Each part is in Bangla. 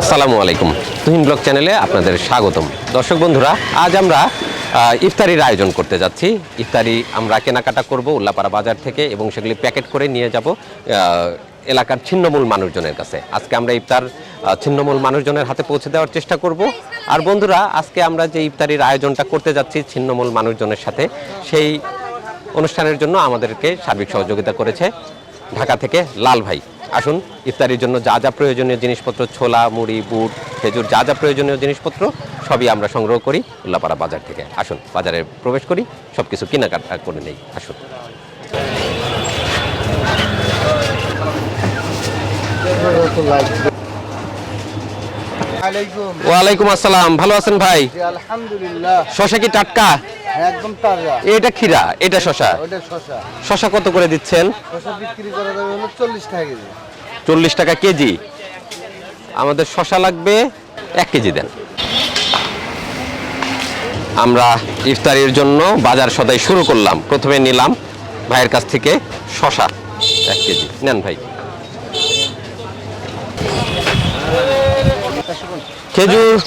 আসসালামু আলাইকুম। তুহিন ব্লগ চ্যানেলে আপনাদের স্বাগতম। দর্শক বন্ধুরা, আজ আমরা ইফতারির আয়োজন করতে যাচ্ছি। ইফতারি আমরা কেনাকাটা করব উল্লাপাড়া বাজার থেকে এবং সেগুলি প্যাকেট করে নিয়ে যাব এলাকার ছিন্নমূল মানুষজনের কাছে। আজকে আমরা ইফতার ছিন্নমূল মানুষজনের হাতে পৌঁছে দেওয়ার চেষ্টা করব। আর বন্ধুরা, আজকে আমরা যে ইফতারির আয়োজনটা করতে যাচ্ছি ছিন্নমূল মানুষজনের সাথে, সেই অনুষ্ঠানের জন্য আমাদেরকে সার্বিক সহযোগিতা করেছে ঢাকা থেকে লাল ভাই। আসুন ইফতারির জন্য যা যা প্রয়োজনীয় জিনিসপত্র ছোলা মুড়ি বুট খেজুর যা যা প্রয়োজনীয় জিনিসপত্র সবই আমরা সংগ্রহ করি উল্লাপাড়া বাজার থেকে। আসুন বাজারে প্রবেশ করি সব কিছু কেনাকাটা করে নেই। আসুন। ওয়ালাইকুম। আসসালাম। ভালো আছেন ভাই? আলহামদুলিল্লাহ। শশা কি টাটকা? একদম তাজা। এটা ক্ষীরা এটা শশা ওটা শশা শশা কত করে দিচ্ছেন? শশা বিক্রি করা যাবে হলো চল্লিশ টাকা কেজি। চল্লিশ টাকা কেজি। আমাদের শশা লাগবে এক কেজি দেন। আমরা ইফতারির জন্য বাজার সদাই শুরু করলাম। প্রথমে নিলাম ভাইয়ের কাছ থেকে শশা এক কেজি। নেন ভাই। খেজুর।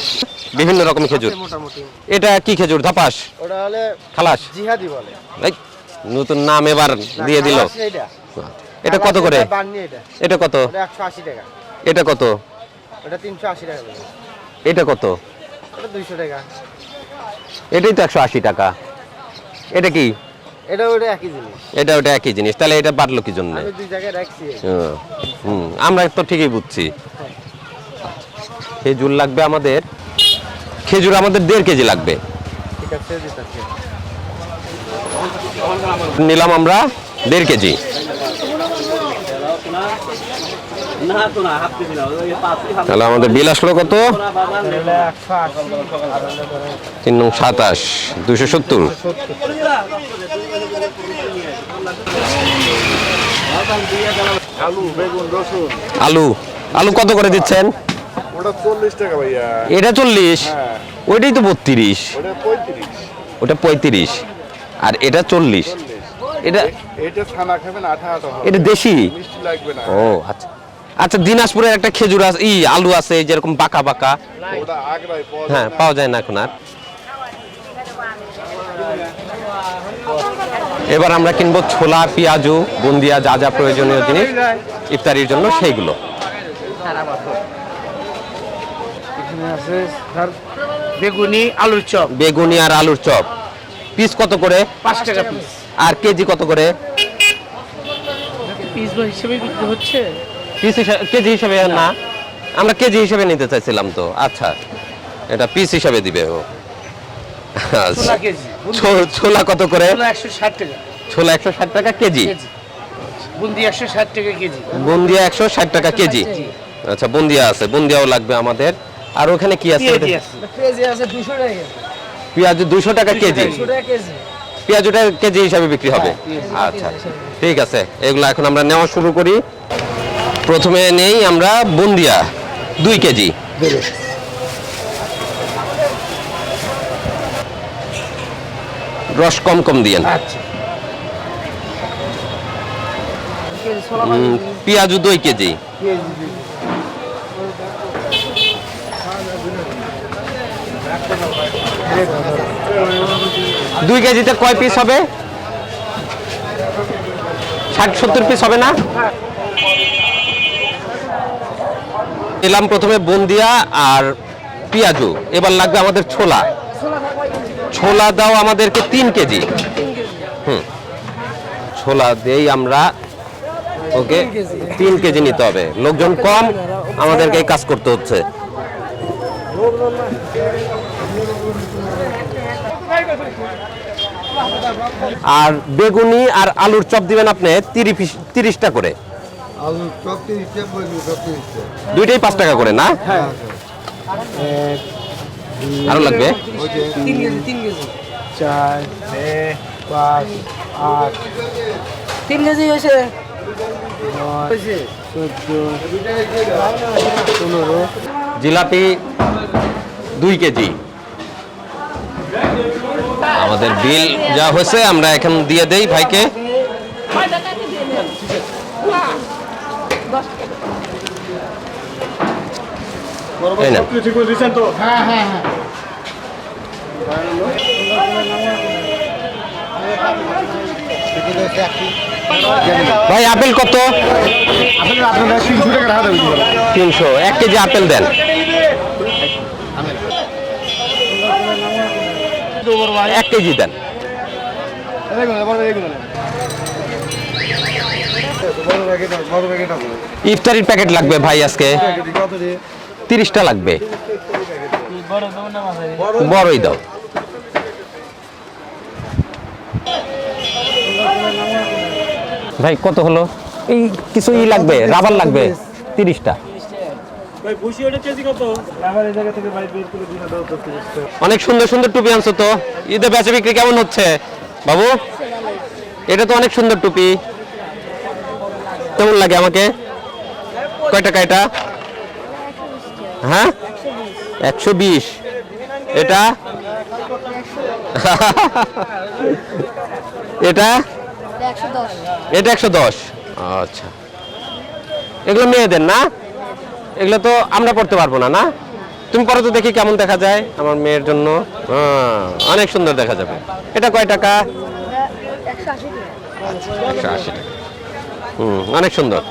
বিভিন্ন রকম খেজুর। মোটামুটি। এটা কি খেজুর? ধাপাস? ওটা হলে খালাস? জিহাদি বলে। এই, নতুন নাম এবার দিয়ে দিল। এটা। কত করে? এটা, কত? টাকা। এটা কত? ওটা তিনশো আশি টাকা এটা কত? ওটা দুইশো টাকা। এটাই তো একশো আশি টাকা। এটা কি? এটা ওটা একই জিনিস। এটা ওটা একই জিনিস। তাহলে এটা বাড়লো কি জন্য? দুই জায়গায় রাখছি হুম, হুম আমরা তো ঠিকই বুঝছি। খেজুর লাগবে আমাদের। খেজুর আমাদের দেড় কেজি লাগবে। নিলাম আমরা দেড় কেজি। তাহলে আমাদের বিল আসলো কত? তিন নং সাতাশ দুশো সত্তর। আলু আলু কত করে দিচ্ছেন? ওটা চল্লিশ টাকা ভাইয়া। এটা চল্লিশ? হ্যাঁ। ওইটাই তো বত্রিশ। ওটা পঁয়ত্রিশ। ওটা আর এটা চল্লিশ। এটা এটা ছানা খাবেন আঠা আঠা এটা দেশি? মিষ্টি লাগবে না। ও আচ্ছা। আচ্ছা দিনাজপুরের একটা খেজুর আছে ই আলু আছে যেরকম বাঁকা বাঁকা। ওটা আগ্রায় পাওয়া হ্যাঁ পাওয়া যায় না এখন আর। এবার আমরা কিনবো ছোলা পেঁয়াজু বুন্দিয়া যা যা প্রয়োজনীয় জিনিস ইফতারির জন্য সেইগুলো। এখানে আছে ধর বেগুনি আলুর চপ। বেগুনি আর আলুর চপ। পিস কত করে? পাঁচ টাকা পিস আর কেজি কত করে? পিস হিসেবে বিক্রি হচ্ছে? পিস কেজি হিসাবে না। আমরা কেজি হিসাবে নিতে চাইছিলাম তো। আচ্ছা এটা পিস হিসাবে দিবে ও। ছোলা কেজি। ছো- ছোলা কত করে? ছোলা একশো ষাট টাকা। কেজি? কেজি। বুন্দি একশো ষাট টাকা কেজি। বুন্দিয়া একশো ষাট টাকা কেজি। আচ্ছা বুন্দিয়া আছে। বুন্দিয়াও লাগবে আমাদের। আর ওখানে কি আছে? পেঁয়াজি আছে। পেঁয়াজি আছে দুশো টাকা কেজি। পেঁয়াজ দুশো টাকা কেজি। দুশো টাকা কেজি। পেঁয়াজটা কেজি হিসাবে বিক্রি হবে। আচ্ছা ঠিক আছে। এগুলো এখন আমরা নেওয়া শুরু করি। প্রথমে নেই আমরা বুন্দিয়া দুই কেজি। রস কম কম দিয়েন। আচ্ছা। উম, পেঁয়াজু দুই কেজি। দুই কেজিতে কয় পিস হবে? ষাট, সত্তর পিস হবে না? এলাম প্রথমে বন্দিয়া আর পেঁয়াজু। এবার লাগবে আমাদের ছোলা। ছোলা দাও আমাদেরকে তিন কেজি। হুম। ছোলা দেই আমরা। ওকে, তিন কেজি নিতে হবে। লোকজন কম, আমাদেরকে কাজ করতে হচ্ছে। আর বেগুনি আর আলুর চপ দিবেন আপনি তিরিশ তিরিশটা করে। দুইটাই পাঁচ টাকা করে না? আরও লাগবে? তিন কেজি তিন কেজি। চার পাঁচ আট। তিন কেজি হয়েছে। জিলাপি দুই কেজি। আমাদের বিল যা হয়েছে আমরা এখন দিয়ে দেই ভাইকে। এই না ভাই আপেল কত? তিনশো। এক কেজি আপেল দেন। এক কেজি দেন। ইফতারির প্যাকেট লাগবে ভাই আজকে। তিরিশটা লাগবে। বড়ই দাও। ভাই, কত হলো? এই কিছু ই লাগবে, রাবার লাগবে। তিরিশটা। অনেক সুন্দর সুন্দর টুপি আনছো তো। ঈদে বেচা বিক্রি কেমন হচ্ছে? বাবু এটা তো অনেক সুন্দর টুপি। কেমন লাগে আমাকে? কয় টাকা এটা? হ্যাঁ? একশো বিশ। এটা? এটা? এটা একশো দশ। আচ্ছা। এগুলো মেয়েদের না? এগুলো তো আমরা পড়তে পারব না না? তুমি পরে তো দেখি কেমন দেখা যায় আমার মেয়ের জন্য। হ্যাঁ, অনেক সুন্দর দেখা যাবে। এটা কয় টাকা। একশো আশি টাকা। হুম অনেক সুন্দর।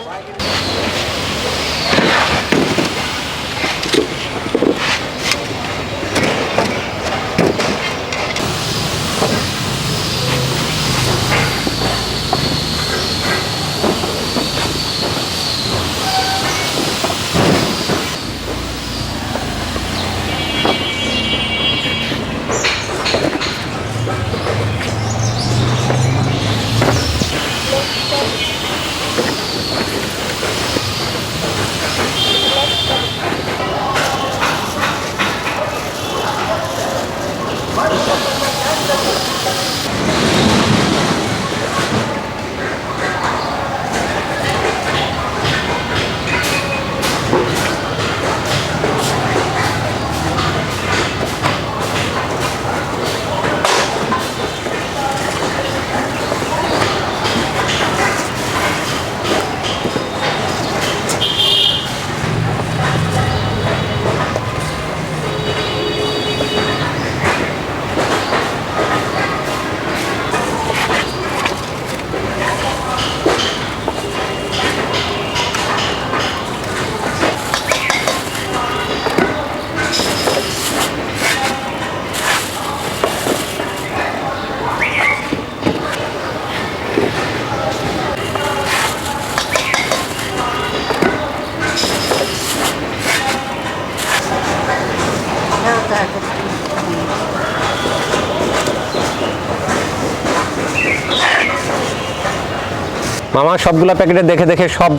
মামা সবগুলো প্যাকেটে দেখে দেখে সব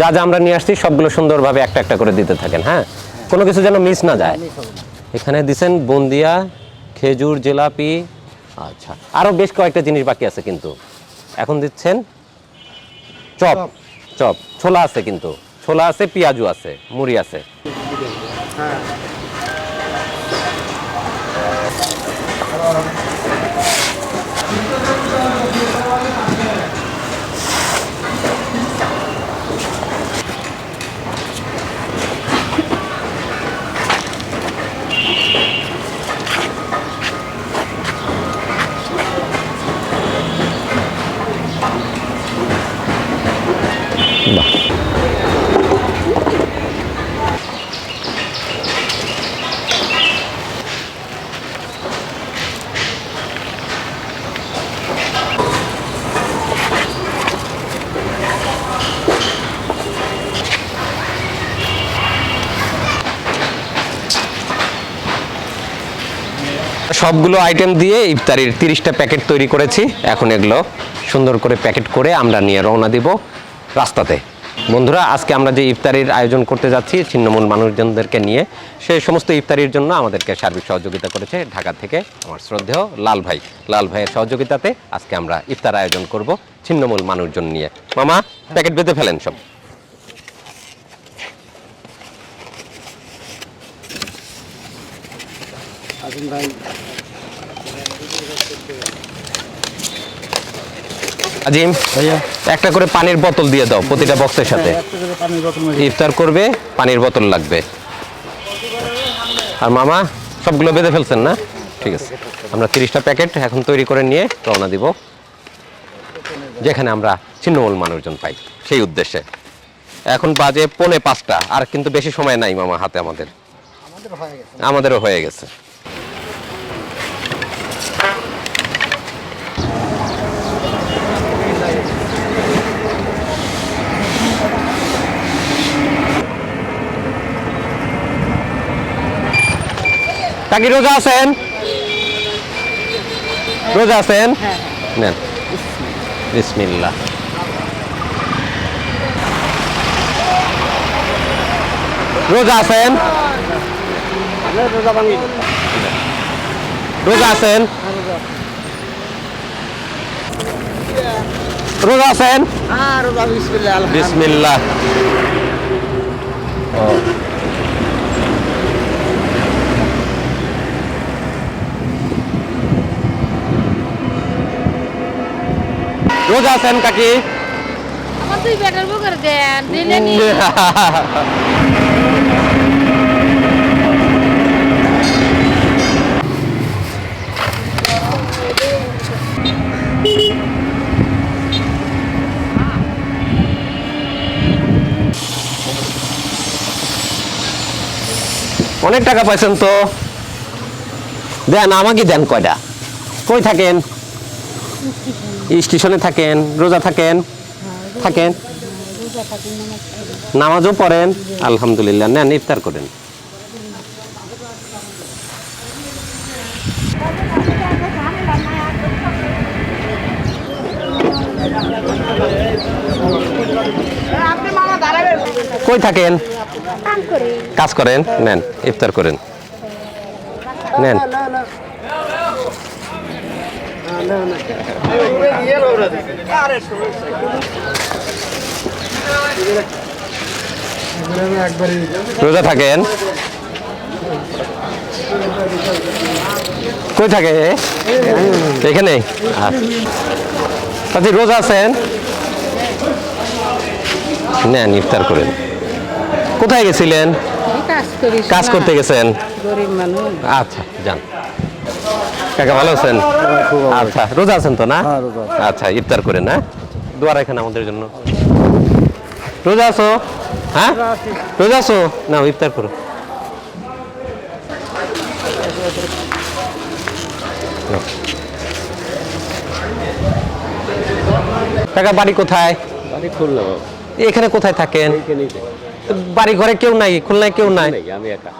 যা যা আমরা নিয়ে আসছি সবগুলো সুন্দরভাবে একটা একটা করে দিতে থাকেন হ্যাঁ? কোনো কিছু যেন মিস না যায়। এখানে দিছেন বন্দিয়া খেজুর জিলাপি আচ্ছা আরও বেশ কয়েকটা জিনিস বাকি আছে কিন্তু। এখন দিচ্ছেন চপ চপ। ছোলা আছে কিন্তু। ছোলা আছে পেঁয়াজু আছে মুড়ি আছে। সবগুলো আইটেম দিয়ে ইফতারির তিরিশটা প্যাকেট তৈরি করেছি। এখন এগুলো সুন্দর করে প্যাকেট করে আমরা নিয়ে রওনা দিব। রাস্তাতে। বন্ধুরা, আজকে আমরা যে ইফতারির আয়োজন করতে যাচ্ছি ছিন্নমূল মানুষজনদেরকে নিয়ে সেই সমস্ত ইফতারির জন্য আমাদেরকে সার্বিক সহযোগিতা করেছে ঢাকা থেকে আমার শ্রদ্ধেয় লাল ভাই। লাল ভাইয়ের সহযোগিতাতে আজকে আমরা ইফতার আয়োজন করব ছিন্নমূল মানুষজন নিয়ে। মামা, প্যাকেট বেঁধে ফেলেন সব। ভাই আজিম একটা করে পানির বোতল দিয়ে দাও প্রতিটা বক্সের সাথে। বোতল মধ্যে ইফতার করবে পানির বোতল লাগবে। আর মামা সবগুলো বেঁধে ফেলছেন না? ঠিক আছে। আমরা তিরিশটা প্যাকেট এখন তৈরি করে নিয়ে রওনা দিব। যেখানে আমরা ছিন্নমূল মানুষজন পাই সেই উদ্দেশ্যে। এখন বাজে পৌনে পাঁচটা আর কিন্তু বেশি সময় নাই মামা হাতে আমাদের। আমাদেরও হয়ে গেছে। কাকি রোজা আছেন? রোজা আছেন? নেন। বিসমিল্লাহ। রোজা আছেন? রোজা আছেন? রোজা আছেন? বিসমিল্লাহ বিসমিল্লাহ। ও। রোজা আছেন কাকি? আমার দুই বুকের দেন অনেক টাকা পাইছেন তো? দেন আমাকে দেন কয়টা? কই থাকেন? স্টেশনে থাকেন, রোজা থাকেন? থাকেন? নামাজও পড়েন? আলহামদুলিল্লাহ, নেন, ইফতার করেন। কই থাকেন? কাজ করেন? নেন, ইফতার করেন। নেন। রোজা থাকেন? কই থাকে এখানে? আচ্ছা রোজা আছেন? নেন ইফতার করেন। কোথায় গেছিলেন? কাজ কাজ করতে গেছেন? গরিব মানুষ। আচ্ছা যান। কাকা ভালো আছেন? আচ্ছা রোজা আছেন তো না? আচ্ছা ইফতার করেন না? দোয়ার এখানে আমাদের জন্য। রোজা আছো? হ্যাঁ? রোজা আছো। না ইফতার করো। কাকা বাড়ি কোথায়? বাড়ি খুলনা এখানে কোথায় থাকেন? বাড়ি ঘরে কেউ নাই? খুলনায় কেউ নাই আমি একা।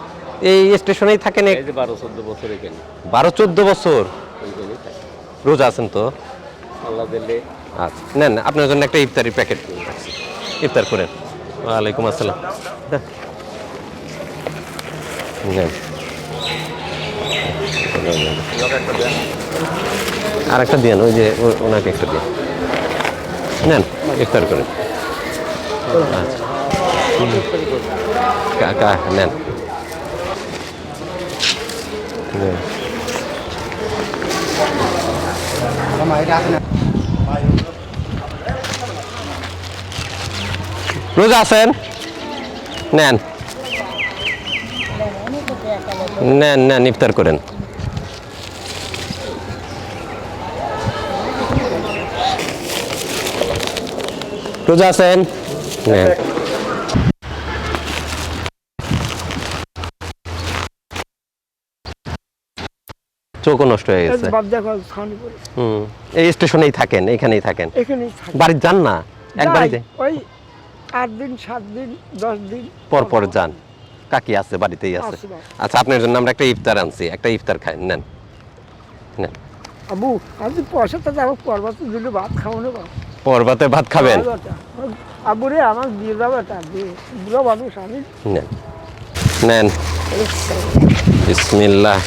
এই স্টেশনেই থাকেন এই যে বারো চোদ্দ বছর এখানে। বারো চোদ্দ বছর? রোজা আছেন তো? আল্লাহ দিলে। আচ্ছা নেন আপনার জন্য একটা ইফতারি প্যাকেট। ইফতার করেন। ওয়ালাইকুম আসসালাম। নেন। আর একটা দিন ওই যে ওনাকে একটা দিন। নেন ইফতার করেন। আচ্ছা। নেন। রোজা আছেন? নেন। নেন নেন ইফতার করেন। রোজা আছেন? নেন। চোখও নষ্ট হয়ে গেছে। হুম এই স্টেশনেই থাকেন এখানেই থাকেন। বাড়ি যান না একবারই ওই আট দিন সাত দিন দশ দিন। পর পর যান। কাকি আছে বাড়িতেই আছে। আচ্ছা আপনার জন্য আমরা একটা ইফতার আনছি একটা ইফতার খাই নেন। নেন। আবু আমি পয়সা তো যাব পর্বত দিলে ভাত পর্বতে ভাত খাবেন? আবু রে আমার দিয়ে যাব এটা দিয়ে। বুড়ো মানুষ আমি নেন। নেন। বিসমিল্লাহ।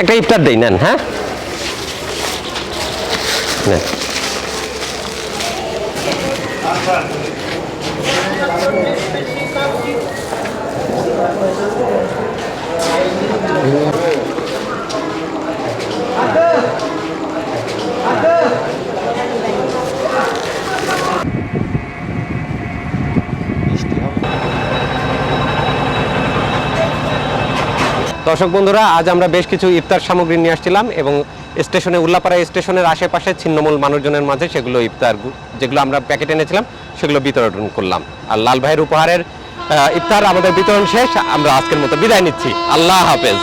একটা ইফতার দেই নেন হ্যাঁ? নেন। দর্শক বন্ধুরা, আজ আমরা বেশ কিছু ইফতার সামগ্রী নিয়ে আসছিলাম এবং স্টেশনে, উল্লাপাড়া স্টেশনের আশেপাশে ছিন্নমূল মানুষজনের মাঝে সেগুলো ইফতার যেগুলো আমরা প্যাকেট এনেছিলাম, সেগুলো বিতরণ করলাম। আর লাল ভাইয়ের উপহারের ইফতার আমাদের বিতরণ শেষ, আমরা আজকের মতো বিদায় নিচ্ছি। আল্লাহ হাফেজ।